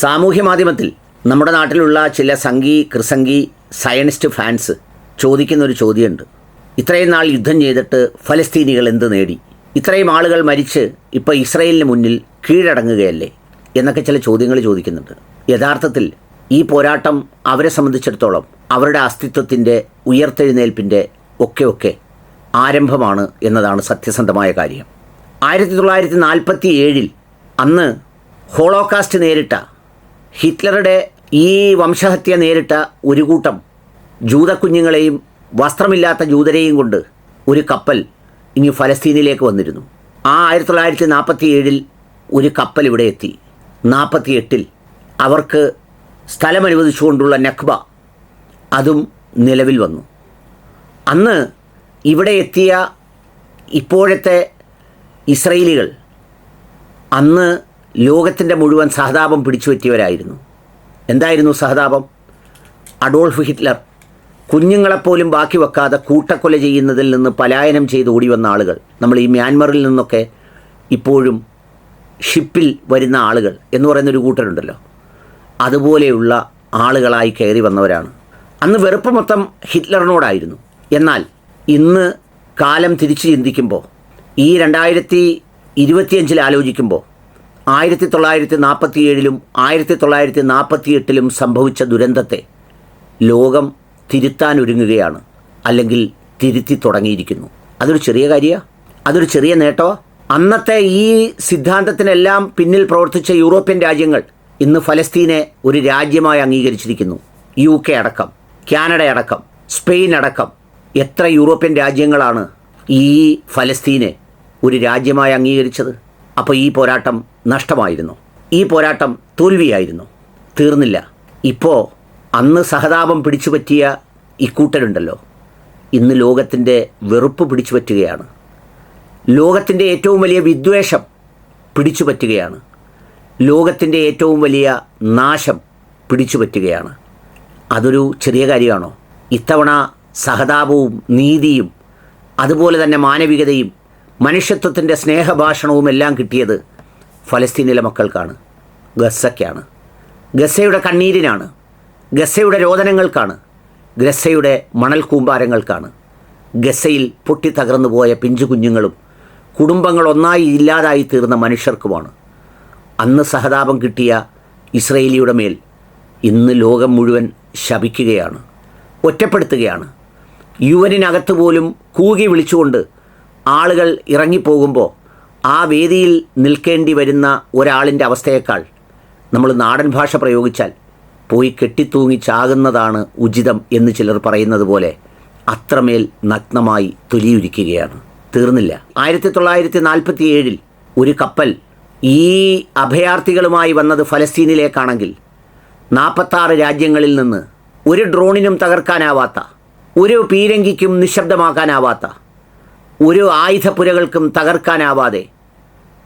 സാമൂഹ്യ മാധ്യമത്തിൽ നമ്മുടെ നാട്ടിലുള്ള ചില സംഘി കൃസംഗി സയനിസ്റ്റ് ഫാൻസ് ചോദിക്കുന്ന ഒരു ചോദ്യമുണ്ട്. ഇത്രയും നാൾ യുദ്ധം ചെയ്തിട്ട് ഫലസ്തീനികൾ എന്ത് നേടി? ഇത്രയും ആളുകൾ മരിച്ച് ഇപ്പോൾ ഇസ്രയേലിന് മുന്നിൽ കീഴടങ്ങുകയല്ലേ? എന്നൊക്കെ ചില ചോദ്യങ്ങൾ ചോദിക്കുന്നുണ്ട്. യഥാർത്ഥത്തിൽ ഈ പോരാട്ടം അവരെ സംബന്ധിച്ചിടത്തോളം അവരുടെ അസ്തിത്വത്തിന്റെ ഉയർത്തെഴുന്നേൽപ്പിന്റെ ഒക്കെ ഒക്കെ ആരംഭമാണ് എന്നതാണ് സത്യസന്ധമായ കാര്യം. ആയിരത്തി തൊള്ളായിരത്തി നാൽപ്പത്തി ഏഴിൽ അന്ന് ഹോളോകാസ്റ്റ് നേരിട്ട ഹിറ്റ്ലറുടെ ഈ വംശഹത്യ നേരിട്ട ഒരു കൂട്ടം ജൂതക്കുഞ്ഞുങ്ങളെയും വസ്ത്രമില്ലാത്ത ജൂതരെയും കൊണ്ട് ഒരു കപ്പൽ ഇനി ഫലസ്തീനിലേക്ക് വന്നിരുന്നു. ആ ആയിരത്തി തൊള്ളായിരത്തി നാൽപ്പത്തി ഏഴിൽ ഒരു കപ്പൽ ഇവിടെ എത്തി. നാൽപ്പത്തി എട്ടിൽ അവർക്ക് സ്ഥലം സ്ഥലമനുവദിച്ചുകൊണ്ടുള്ള നഖ്ബ അതും നിലവിൽ വന്നു. അന്ന് ഇവിടെ എത്തിയ ഇപ്പോഴത്തെ ഇസ്രയേലികൾ അന്ന് ലോകത്തിന്റെ മുഴുവൻ സഹതാപം പിടിച്ചു പറ്റിയവരായിരുന്നു. എന്തായിരുന്നു സഹതാപം? അഡോൾഫ് ഹിറ്റ്ലർ കുഞ്ഞുങ്ങളെപ്പോലും ബാക്കി വെക്കാതെ കൂട്ടക്കൊല ചെയ്യുന്നതിൽ നിന്ന് പലായനം ചെയ്ത് ഓടി വന്ന ആളുകൾ. നമ്മൾ ഈ മ്യാൻമറിൽ നിന്നൊക്കെ ഇപ്പോഴും ഷിപ്പിൽ വരുന്ന ആളുകൾ എന്ന് പറയുന്നൊരു കൂട്ടരുണ്ടല്ലോ. അതുപോലെയുള്ള ആളുകളായി കയറി വന്നവരാണ്. അന്ന് വെറുപ്പ് മൊത്തം ഹിറ്റ്ലറിനോടായിരുന്നു. എന്നാൽ ഇന്ന് കാലം തിരിച്ചു ചിന്തിക്കുമ്പോൾ ഈ രണ്ടായിരത്തി ഇരുപത്തിയഞ്ചിൽ ആലോചിക്കുമ്പോൾ ആയിരത്തി തൊള്ളായിരത്തി നാൽപ്പത്തി ഏഴിലും ആയിരത്തി തൊള്ളായിരത്തി നാൽപ്പത്തി എട്ടിലും സംഭവിച്ച ദുരന്തത്തെ ലോകം തിരുത്താനൊരുങ്ങുകയാണ് അല്ലെങ്കിൽ തിരുത്തി തുടങ്ങിയിരിക്കുന്നു. അതൊരു ചെറിയ കാര്യമാണ് അതൊരു ചെറിയ നേട്ടോ അന്നത്തെ ഈ സിദ്ധാന്തത്തിനെല്ലാം പിന്നിൽ പ്രവർത്തിച്ച യൂറോപ്യൻ രാജ്യങ്ങൾ ഇന്ന് ഫലസ്തീനെ ഒരു രാജ്യമായി അംഗീകരിച്ചിരിക്കുന്നു. യു കെ അടക്കം കാനഡ അടക്കം സ്പെയിൻ അടക്കം. എത്ര യൂറോപ്യൻ രാജ്യങ്ങളാണ് ഈ ഫലസ്തീനെ ഒരു രാജ്യമായി അംഗീകരിച്ചത്? അപ്പോൾ ഈ പോരാട്ടം നഷ്ടമായിരുന്നു. ഈ പോരാട്ടം തോൽവിയായിരുന്നു. തീർന്നില്ല. ഇപ്പോൾ അന്ന് സഹതാപം പിടിച്ചു പറ്റിയ ഇക്കൂട്ടരുണ്ടല്ലോ ഇന്ന് ലോകത്തിന്റെ വെറുപ്പ് പിടിച്ചു പറ്റുകയാണ് ലോകത്തിന്റെ ഏറ്റവും വലിയ വിദ്വേഷം പിടിച്ചു പറ്റുകയാണ് ലോകത്തിന്റെ ഏറ്റവും വലിയ നാശം പിടിച്ചു പറ്റുകയാണ് അതൊരു ചെറിയ കാര്യമാണോ? ഇത്തവണ സഹതാപവും നീതിയും അതുപോലെ തന്നെ മാനവികതയും മനുഷ്യത്വത്തിന്റെ സ്നേഹഭാഷണവും എല്ലാം കിട്ടിയത് ഫലസ്തീനിലെ മക്കൾക്കാണ് ഗസയ്ക്കാണ് ഗസയുടെ കണ്ണീരിനാണ് ഗസയുടെ രോദനങ്ങൾക്കാണ് ഗസയുടെ മണൽ കൂമ്പാരങ്ങൾക്കാണ്. ഗസയിൽ പൊട്ടിത്തകർന്നു പോയ പിഞ്ചു കുഞ്ഞുങ്ങളും കുടുംബങ്ങൾ ഒന്നായി ഇല്ലാതായി തീർന്ന മനുഷ്യർക്കുമാണ്. അന്ന് സഹതാപം കിട്ടിയ ഇസ്രയേലിയുടെ മേൽ ഇന്ന് ലോകം മുഴുവൻ ശപിക്കുകയാണ് ഒറ്റപ്പെടുത്തുകയാണ്. യുവനിനകത്ത് പോലും കൂകി വിളിച്ചുകൊണ്ട് ആളുകൾ ഇറങ്ങിപ്പോകുമ്പോൾ ആ വേദിയിൽ നിൽക്കേണ്ടി വരുന്ന ഒരാളിന്റെ അവസ്ഥയേക്കാൾ നമ്മൾ നാടൻ ഭാഷ പ്രയോഗിച്ചാൽ പോയി കെട്ടിത്തൂങ്ങി ചാകുന്നതാണ് ഉചിതം എന്ന് ചിലർ പറയുന്നത് പോലെ അത്രമേൽ നഗ്നമായി തൊലിയൊരുക്കുകയാണ്. തീർന്നില്ല. ആയിരത്തി തൊള്ളായിരത്തി നാൽപ്പത്തി ഏഴിൽ ഒരു കപ്പൽ ഈ അഭയാർത്ഥികളുമായി വന്നത് ഫലസ്തീനിലേക്കാണെങ്കിൽ നാൽപ്പത്താറ് രാജ്യങ്ങളിൽ നിന്ന് ഒരു ഡ്രോണിനും തകർക്കാനാവാത്ത ഒരു പീരങ്കിക്കും നിശബ്ദമാക്കാനാവാത്ത ഒരു ആയുധപ്പുരകൾക്കും തകർക്കാനാവാതെ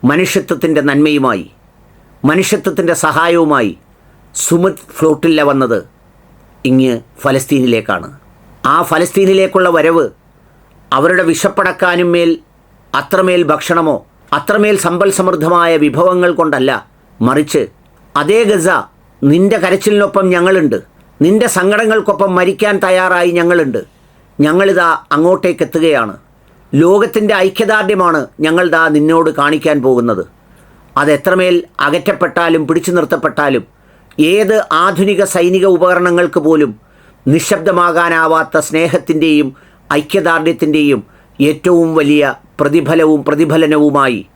മനുഷ്യത്വത്തിന്റെ നന്മയുമായി മനുഷ്യത്വത്തിന്റെ സഹായവുമായി സുമത് ഫ്ലോട്ടില്ല വന്നത് ഇങ്ങ് ഫലസ്തീനിലേക്കാണ്. ആ ഫലസ്തീനിലേക്കുള്ള വരവ് അവരുടെ വിശപ്പടക്കാനും മേൽ അത്രമേൽ ഭക്ഷണമോ അത്രമേൽ സമ്പൽ സമൃദ്ധമായ വിഭവങ്ങൾ കൊണ്ടല്ല മറിച്ച് അതേ ഗസ നിന്റെ കരച്ചിലിനൊപ്പം ഞങ്ങളുണ്ട് നിന്റെ സങ്കടങ്ങൾക്കൊപ്പം മരിക്കാൻ തയ്യാറായി ഞങ്ങളുണ്ട്. ഞങ്ങളിതാ അങ്ങോട്ടേക്ക് എത്തുകയാണ് ലോകത്തിന്റെ ഐക്യദാർഢ്യമാണ് ഞങ്ങൾ ദാ നിന്നോട് കാണിക്കാൻ പോകുന്നത്. അതെത്രമേൽ അകറ്റപ്പെട്ടാലും പിടിച്ചു നിർത്തപ്പെട്ടാലും ഏത് ആധുനിക സൈനിക ഉപകരണങ്ങൾക്ക് പോലും നിശബ്ദമാകാനാവാത്ത സ്നേഹത്തിന്റെയും ഐക്യദാർഢ്യത്തിന്റെയും ഏറ്റവും വലിയ പ്രതിഫലവും പ്രതിഫലനവുമായി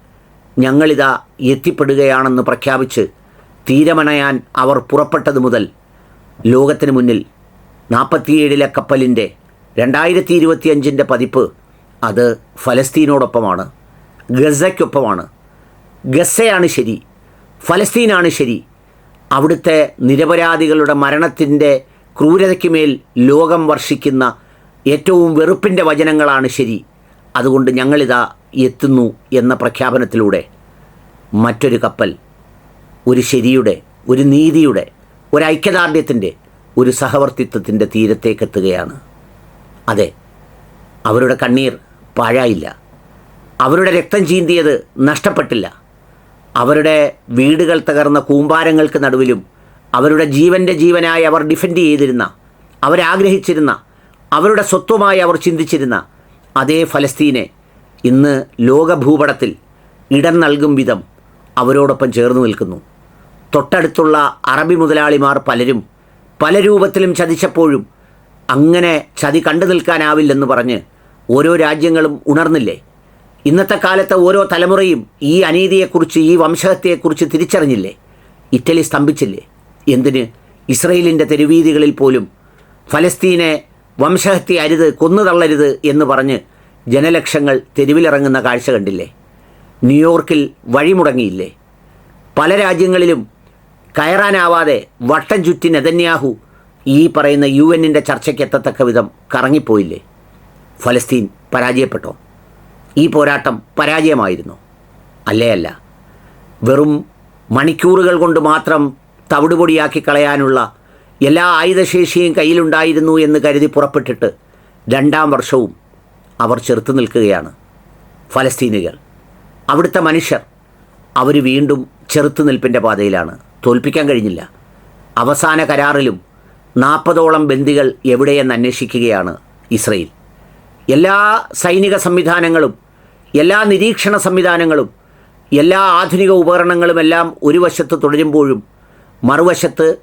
ഞങ്ങളിതാ എത്തിപ്പെടുകയാണെന്ന് പ്രഖ്യാപിച്ച് തീരമണയാൻ അവർ പുറപ്പെട്ടത് മുതൽ ലോകത്തിന് മുന്നിൽ നാൽപ്പത്തിയേഴിലെ കപ്പലിന്റെ രണ്ടായിരത്തി ഇരുപത്തിയഞ്ചിന്റെ പതിപ്പ് അത് ഫലസ്തീനോടൊപ്പമാണ്. ഗസയ്ക്കൊപ്പമാണ്. ഗസയാണ് ശരി ഫലസ്തീനാണ് ശരി. അവിടുത്തെ നിരപരാധികളുടെ മരണത്തിന്റെ ക്രൂരതയ്ക്ക് മേൽ ലോകം വർഷിക്കുന്ന ഏറ്റവും വെറുപ്പിന്റെ വചനങ്ങളാണ് ശരി. അതുകൊണ്ട് ഞങ്ങളിതാ എത്തുന്നു എന്ന പ്രഖ്യാപനത്തിലൂടെ മറ്റൊരു കപ്പൽ ഒരു ശരിയുടെ ഒരു നീതിയുടെ ഒരു ഐക്യദാർഢ്യത്തിന്റെ ഒരു സഹവർത്തിത്വത്തിന്റെ തീരത്തേക്കെത്തുകയാണ്. അതെ അവരുടെ കണ്ണീർ പാഴായില്ല. അവരുടെ രക്തം ചീന്തിയത് നഷ്ടപ്പെട്ടില്ല. അവരുടെ വീടുകൾ തകർന്ന കൂമ്പാരങ്ങൾക്ക് നടുവിലും അവരുടെ ജീവന്റെ ജീവനായി അവർ ഡിഫെൻഡ് ചെയ്തിരുന്ന അവരാഗ്രഹിച്ചിരുന്ന അവരുടെ സ്വത്വമായി അവർ ചിന്തിച്ചിരുന്ന അതേ ഫലസ്തീനെ ഇന്ന് ലോകഭൂപടത്തിൽ ഇടം നൽകും വിധം അവരോടൊപ്പം ചേർന്ന് നിൽക്കുന്നു. തൊട്ടടുത്തുള്ള അറബി മുതലാളിമാർ പലരും പല രൂപത്തിലും ചതിച്ചപ്പോഴും അങ്ങനെ ചതി കണ്ടു നിൽക്കാനാവില്ലെന്ന് പറഞ്ഞ് ഓരോ രാജ്യങ്ങളും ഉണർന്നില്ലേ? ഇന്നത്തെ കാലത്തെ ഓരോ തലമുറയും ഈ അനീതിയെക്കുറിച്ച് ഈ വംശഹത്യയെക്കുറിച്ച് തിരിച്ചറിഞ്ഞില്ലേ? ഇറ്റലി സ്തംഭിച്ചില്ലേ? എന്തിന്? ഇസ്രയേലിന്റെ തെരുവീതികളിൽ പോലും ഫലസ്തീനെ വംശഹത്യ അരുത് കൊന്നുതള്ളരുത് എന്ന് പറഞ്ഞ് ജനലക്ഷങ്ങൾ തെരുവിലിറങ്ങുന്ന കാഴ്ച കണ്ടില്ലേ? ന്യൂയോർക്കിൽ വഴിമുടങ്ങിയില്ലേ? പല രാജ്യങ്ങളിലും കയറാനാവാതെ വട്ടം ചുറ്റി നെതന്യാഹു ഈ പറയുന്ന യു എന്നിന്റെ ചർച്ചയ്ക്ക് എത്തത്തക്ക വിധം കറങ്ങിപ്പോയില്ലേ? ഫലസ്തീൻ പരാജയപ്പെട്ടോ? ഈ പോരാട്ടം പരാജയമായിരുന്നു. അല്ലേ അല്ല. വെറും മണിക്കൂറുകൾ കൊണ്ട് മാത്രം തവിടുപൊടിയാക്കി കളയാനുള്ള എല്ലാ ആയുധശേഷിയും കയ്യിലുണ്ടായിരുന്നു എന്ന് കരുതി പുറപ്പെട്ടിട്ട് രണ്ടാം വർഷവും അവർ ചെറുത്തു നിൽക്കുകയാണ് ഫലസ്തീനികൾ. അവിടുത്തെ മനുഷ്യർ അവർ വീണ്ടും ചെറുത്തുനിൽപ്പിന്റെ പാതയിലാണ്. തോൽപ്പിക്കാൻ കഴിഞ്ഞില്ല. അവസാന കരാറിലും നാൽപ്പതോളം ബന്ദികൾ എവിടെയെന്ന് അന്വേഷിക്കുകയാണ് ഇസ്രയേൽ. എല്ലാ സൈനിക സംവിധാനങ്ങളും എല്ലാ നിരീക്ഷണ സംവിധാനങ്ങളും എല്ലാ ആധുനിക ഉപകരണങ്ങളുമെല്ലാം ഒരു വശത്ത് തുടരുമ്പോഴും മറുവശത്ത്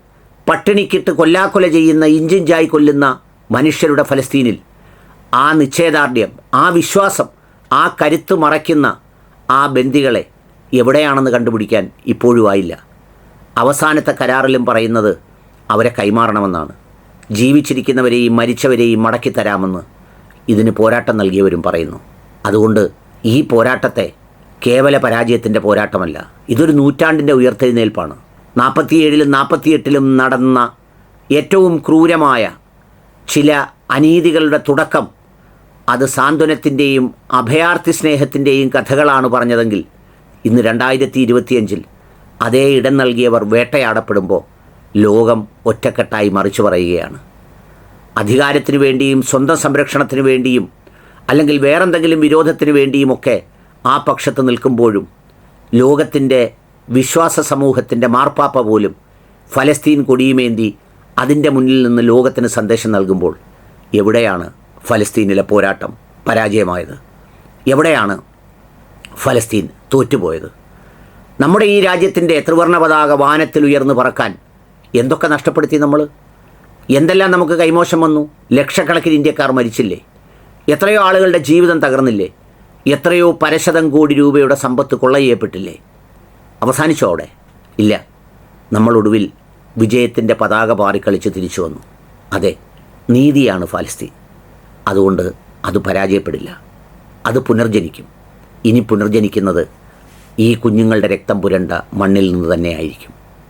പട്ടിണിക്കിട്ട് കൊല്ലാക്കൊല ചെയ്യുന്ന ഇഞ്ചിഞ്ചായി കൊല്ലുന്ന മനുഷ്യരുടെ ഫലസ്തീനിൽ ആ നിശ്ചയദാർഢ്യം ആ വിശ്വാസം ആ കരുത്ത് മറയ്ക്കുന്ന ആ ബന്ദികളെ എവിടെയാണെന്ന് കണ്ടുപിടിക്കാൻ ഇപ്പോഴും ആയില്ല. അവസാനത്തെ കരാറിലും പറയുന്നത് അവരെ കൈമാറണമെന്നാണ്. ജീവിച്ചിരിക്കുന്നവരെയും മരിച്ചവരെയും മടക്കി തരാമെന്ന് ഇതിന് പോരാട്ടം നൽകിയവരും പറയുന്നു. അതുകൊണ്ട് ഈ പോരാട്ടത്തെ കേവല പരാജയത്തിന്റെ പോരാട്ടമല്ല ഇതൊരു നൂറ്റാണ്ടിന്റെ ഉയർത്തെഴുന്നേൽപ്പാണ്. നാൽപ്പത്തിയേഴിലും നാൽപ്പത്തിയെട്ടിലും നടന്ന ഏറ്റവും ക്രൂരമായ ചില അനീതികളുടെ തുടക്കം അത് സാന്ത്വനത്തിന്റെയും അഭയാർത്ഥി സ്നേഹത്തിന്റെയും കഥകളാണ് പറഞ്ഞതെങ്കിൽ ഇന്ന് രണ്ടായിരത്തി ഇരുപത്തിയഞ്ചിൽ അതേ ഇടം നൽകിയവർ വേട്ടയാടപ്പെടുമ്പോൾ ലോകം ഒറ്റക്കെട്ടായി മറിച്ചു പറയുകയാണ്. അധികാരത്തിനു വേണ്ടിയും സ്വന്തം സംരക്ഷണത്തിനു വേണ്ടിയും അല്ലെങ്കിൽ വേറെന്തെങ്കിലും വിരോധത്തിനു വേണ്ടിയുമൊക്കെ ആ പക്ഷത്ത് നിൽക്കുമ്പോഴും ലോകത്തിന്റെ വിശ്വാസ സമൂഹത്തിന്റെ മാർപ്പാപ്പ പോലും ഫലസ്തീൻ കൊടിയുമേന്തി അതിന്റെ മുന്നിൽ നിന്ന് ലോകത്തിന് സന്ദേശം നൽകുമ്പോൾ എവിടെയാണ് ഫലസ്തീനിലെ പോരാട്ടം പരാജയമായത്? എവിടെയാണ് ഫലസ്തീൻ തോറ്റുപോയത്? നമ്മുടെ ഈ രാജ്യത്തിന്റെ ത്രിവർണ പതാക വാനത്തിൽ ഉയർന്നു പറക്കാൻ എന്തൊക്കെ നഷ്ടപ്പെടുത്തി നമ്മൾ? എന്തെല്ലാം നമുക്ക് കൈമോശം വന്നു? ലക്ഷക്കണക്കിന് ഇന്ത്യക്കാർ മരിച്ചില്ലേ? എത്രയോ ആളുകളുടെ ജീവിതം തകർന്നില്ലേ? എത്രയോ പരശതം കോടി രൂപയുടെ സമ്പത്ത് കൊള്ളയ്യപ്പെട്ടില്ലേ അവസാനിച്ചോ അവിടെ? ഇല്ല. നമ്മളൊടുവിൽ വിജയത്തിന്റെ പതാക പാറിക്കളിച്ച് തിരിച്ചു വന്നു. അതെ നീതിയാണ് ഫലസ്തീൻ. അതുകൊണ്ട് അത് പരാജയപ്പെടില്ല. അത് പുനർജനിക്കും. ഇനി പുനർജനിക്കുന്നത് ഈ കുഞ്ഞുങ്ങളുടെ രക്തം പുരണ്ട മണ്ണിൽ നിന്ന് തന്നെയായിരിക്കും